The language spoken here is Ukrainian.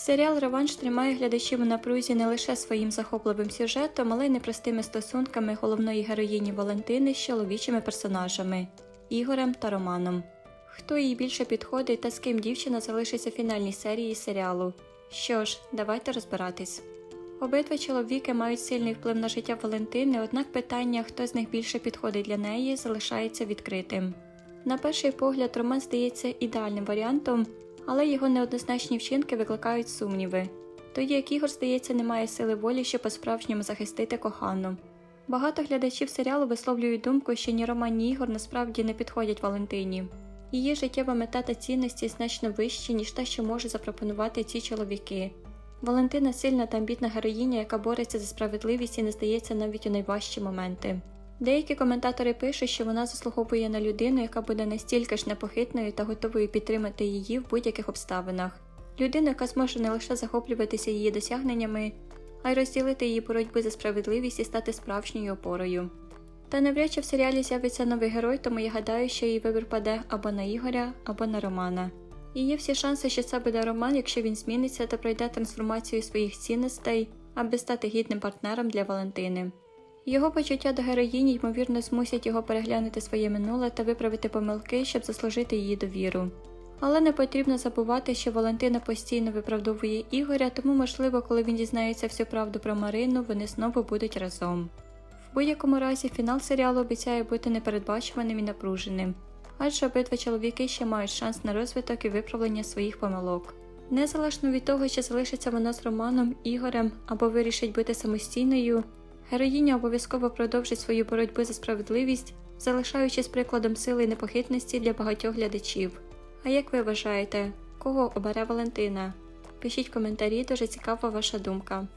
Серіал Реванш тримає глядачів у напрузі не лише своїм захопливим сюжетом, але й непростими стосунками головної героїні Валентини з чоловічими персонажами Ігорем та Романом. Хто їй більше підходить та з ким дівчина залишиться в фінальній серії серіалу? Що ж, давайте розбиратись. Обидва чоловіки мають сильний вплив на життя Валентини, однак питання, хто з них більше підходить для неї, залишається відкритим. На перший погляд, Роман здається ідеальним варіантом, але його неоднозначні вчинки викликають сумніви. Тоді як Ігор, здається, не має сили волі, щоб по-справжньому захистити кохану. Багато глядачів серіалу висловлюють думку, що ні Роман, ні Ігор насправді не підходять Валентині. Її життєва мета та цінності значно вищі, ніж те, що можуть запропонувати ці чоловіки. Валентина сильна та амбітна героїня, яка бореться за справедливість і не здається навіть у найважчі моменти. Деякі коментатори пишуть, що вона заслуговує на людину, яка буде настільки ж непохитною та готовою підтримати її в будь-яких обставинах. Людину, яка зможе не лише захоплюватися її досягненнями, а й розділити її боротьбу за справедливість і стати справжньою опорою. Та навряд чи в серіалі з'явиться новий герой, тому я гадаю, що її вибір паде або на Ігоря, або на Романа. І є всі шанси, що це буде Роман, якщо він зміниться та пройде трансформацію своїх цінностей, аби стати гідним партнером для Валентини. Його почуття до героїні, ймовірно, змусять його переглянути своє минуле та виправити помилки, щоб заслужити її довіру. Але не потрібно забувати, що Валентина постійно виправдовує Ігоря, тому, можливо, коли він дізнається всю правду про Марину, вони знову будуть разом. В будь-якому разі, фінал серіалу обіцяє бути непередбачуваним і напруженим, адже обидва чоловіки ще мають шанс на розвиток і виправлення своїх помилок. Незалежно від того, чи залишиться вона з Романом, Ігорем або вирішить бути самостійною, героїня обов'язково продовжить свою боротьбу за справедливість, залишаючись прикладом сили і непохитності для багатьох глядачів. А як ви вважаєте, кого обере Валентина? Пишіть коментарі, дуже цікава ваша думка.